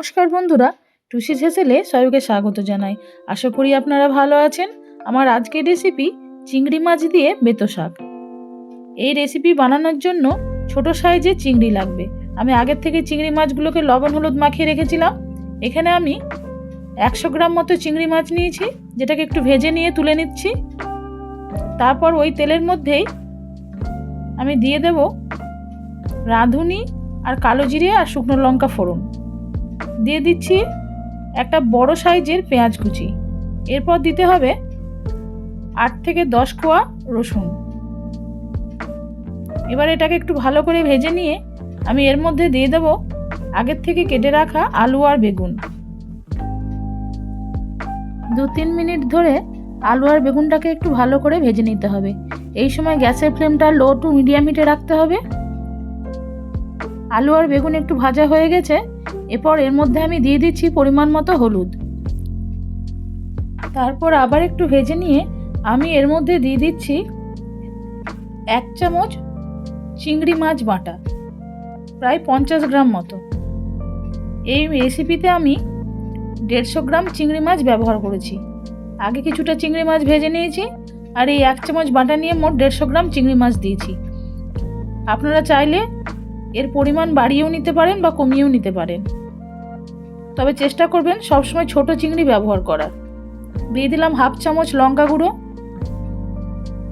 নমস্কার বন্ধুরা, টুসি হেসেলে সবাইকে স্বাগত জানাই। আশা করি আপনারা ভালো আছেন। আমার আজকের রেসিপি চিংড়ি মাছ দিয়ে বেতো শাক। এই রেসিপি বানানোর জন্য ছোট সাইজের চিংড়ি লাগবে। আমি আগের থেকে চিংড়ি মাছগুলোকে লবণ হলুদ মাখিয়ে রেখেছিলাম। এখানে আমি একশো গ্রাম মতো চিংড়ি মাছ নিয়েছি, যেটাকে একটু ভেজে নিয়ে তুলে নিচ্ছি। তারপর ওই তেলের মধ্যেই আমি দিয়ে দেব রাঁধুনি আর কালো জিরে আর শুকনো লঙ্কা ফোড়ন। দিয়ে দিচ্ছি একটা বড় সাইজের পেঁয়াজ কুচি। এরপর দিতে হবে আট থেকে দশ কোয়া রসুন। এবার এটাকে একটু ভালো করে ভেজে নিয়ে আমি এর মধ্যে দিয়ে দেব আগের থেকে কেটে রাখা আলু আর বেগুন। দু তিন মিনিট ধরে আলু আর বেগুনটাকে একটু ভালো করে ভেজে নিতে হবে। এই সময় গ্যাসের ফ্লেমটা লো টু মিডিয়াম হিটে রাখতে হবে। আলু আর বেগুন একটু ভাজা হয়ে গেছে এরপর এর মধ্যে আমি দিয়ে দিচ্ছি পরিমাণ মতো হলুদ। তারপর আবার একটু ভেজে নিয়ে আমি এর মধ্যে দিয়ে দিচ্ছি এক চামচ চিংড়ি মাছ বাটা, প্রায় পঞ্চাশ গ্রাম মতো। এই রেসিপিতে আমি দেড়শো গ্রাম চিংড়ি মাছ ব্যবহার করেছি। আগে কিছুটা চিংড়ি মাছ ভেজে নিয়েছি আর এই এক চামচ বাটা নিয়ে মোট দেড়শো গ্রাম চিংড়ি মাছ দিয়েছি। আপনারা চাইলে এর পরিমাণ বাড়িয়েও নিতে পারেন বা কমিয়েও নিতে পারেন। তবে চেষ্টা করবেন সবসময় ছোট চিংড়ি ব্যবহার করার। দিয়ে দিলাম হাফ চামচ লঙ্কা গুঁড়ো।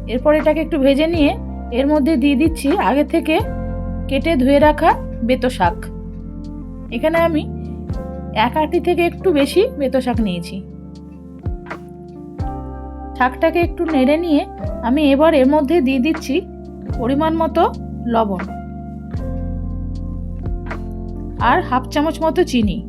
এরপর এটাকে একটু ভেজে নিয়ে এর মধ্যে দিয়ে দিচ্ছি আগে থেকে কেটে ধুয়ে রাখা বেতো শাক। এখানে আমি এক আটি থেকে একটু বেশি বেতো শাক নিয়েছি। শাকটাকে একটু নেড়ে নিয়ে আমি এবার এর মধ্যে দিয়ে দিচ্ছি পরিমাণ মতো লবণ। আর হাফ চামচ মতো চিনি।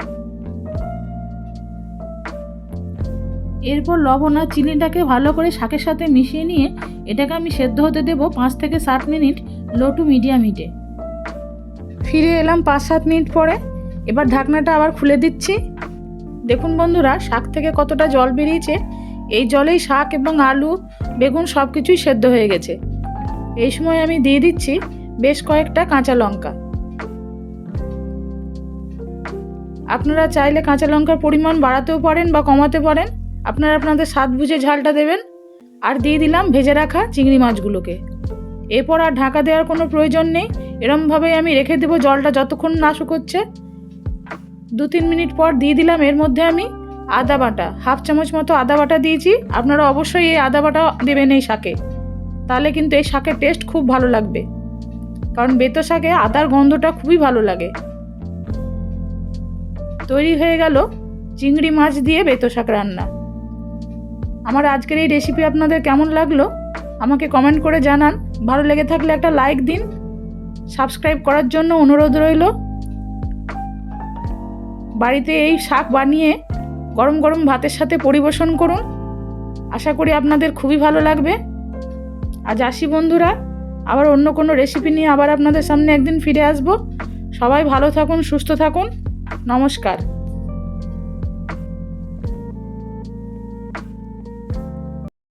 এরপর লবণ আর চিনিটাকে ভালো করে শাকের সাথে মিশিয়ে নিয়ে এটাকে আমি সেদ্ধ হতে দেবো পাঁচ থেকে সাত মিনিট, লো টু মিডিয়াম হিটে। ফিরে এলাম পাঁচ সাত মিনিট পরে। এবার ঢাকনাটা আবার খুলে দিচ্ছি। দেখুন বন্ধুরা, শাক থেকে কতটা জল বেরিয়েছে। এই জলেই শাক এবং আলু, বেগুন সব কিছুই সেদ্ধ হয়ে গেছে। এই সময় আমি দিয়ে দিচ্ছি বেশ কয়েকটা কাঁচা লঙ্কা। আপনারা চাইলে কাঁচা লঙ্কার পরিমাণ বাড়াতেও পারেন বা কমাতে পারেন। আপনারা আপনাদের স্বাদ বুঝে ঝালটা দেবেন। আর দিয়ে দিলাম ভেজে রাখা চিংড়ি মাছগুলোকে। এরপর আর ঢাকা দেওয়ার কোনো প্রয়োজন নেই। এরমভাবেই আমি রেখে দেবো জলটা যতক্ষণ না শুকোচ্ছে। দু তিন মিনিট পর দিয়ে দিলাম এর মধ্যে আমি আদা বাটা। হাফ চামচ মতো আদা বাটা দিয়েছি। আপনারা অবশ্যই এই আদা বাটা দেবেন এই শাকে। তাহলে কিন্তু এই শাকের টেস্ট খুব ভালো লাগবে। কারণ বেতো শাকে আদার গন্ধটা খুবই ভালো লাগে। তৈরি হয়ে গেল চিংড়ি মাছ দিয়ে বেতো শাক রান্না। আমার আজকের এই রেসিপি আপনাদের কেমন লাগল? আমাকে কমেন্ট করে জানান। ভালো লেগে থাকলে একটা লাইক দিন। সাবস্ক্রাইব করার জন্য অনুরোধ রইল। বাড়িতে এই শাক বানিয়ে গরম গরম ভাতের সাথে পরিবেশন করুন। আশা করি আপনাদের খুবই ভালো লাগবে। আজ আসি বন্ধুরা, আবার অন্য কোনো রেসিপি নিয়ে আবার আপনাদের সামনে একদিন ফিরে আসব। সবাই ভালো থাকুন, সুস্থ থাকুন। নমস্কার।